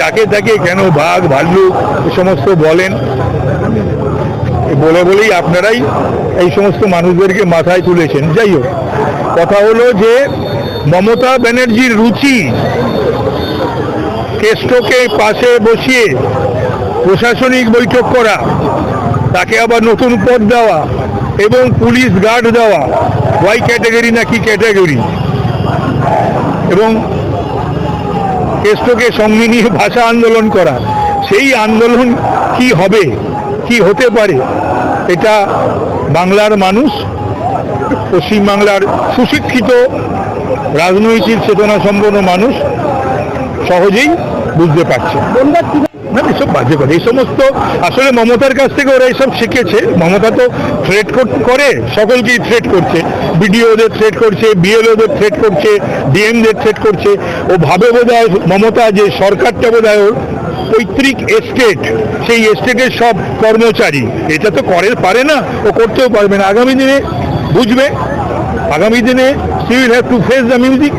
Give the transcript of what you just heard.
যাকে তাকে কেন বাঘ, ভাল্লুক, এ সমস্ত বলেন। বলে বলেই আপনারাই এই সমস্ত মানুষদেরকে মাথায় তুলেছেন। যাই হোক, কথা হলো যে মমতা ব্যানার্জির রুচি কেষ্টকে পাশে বসিয়ে প্রশাসনিক বৈঠক করা, তাকে আবার নতুন পদ দেওয়া এবং পুলিশ গার্ড দেওয়া, ওয়াই ক্যাটাগরি না কি ক্যাটাগরি? এবং কেষ্টকে সঙ্গে নিয়ে ভাষা আন্দোলন করা, সেই আন্দোলন কি হবে, কি হতে পারে, এটা বাংলার মানুষ, পশ্চিমবাংলার সুশিক্ষিত, রাজনৈতিক চেতনা সম্পন্ন মানুষ সহজেই বুঝতে পারছে। না, এসব বাজে কথা। এই সমস্ত আসলে মমতার কাছ থেকে ওরা এইসব শিখেছে। মমতা তো থ্রেট করে সকলকেই থ্রেট করছে। বিডিওদের থ্রেট করছে, বিএলওদের থ্রেট করছে, ডিএমদের থ্রেট করছে। ও ভাবে বোধ মমতা যে সরকারটা বোধ ওর পৈতৃক এস্টেট সেই এস্টেটের সব কর্মচারী। এটা তো করে পারে না, ও করতেও পারবে না। আগামী দিনে বুঝবে? আগামী দিনে she will have to face the music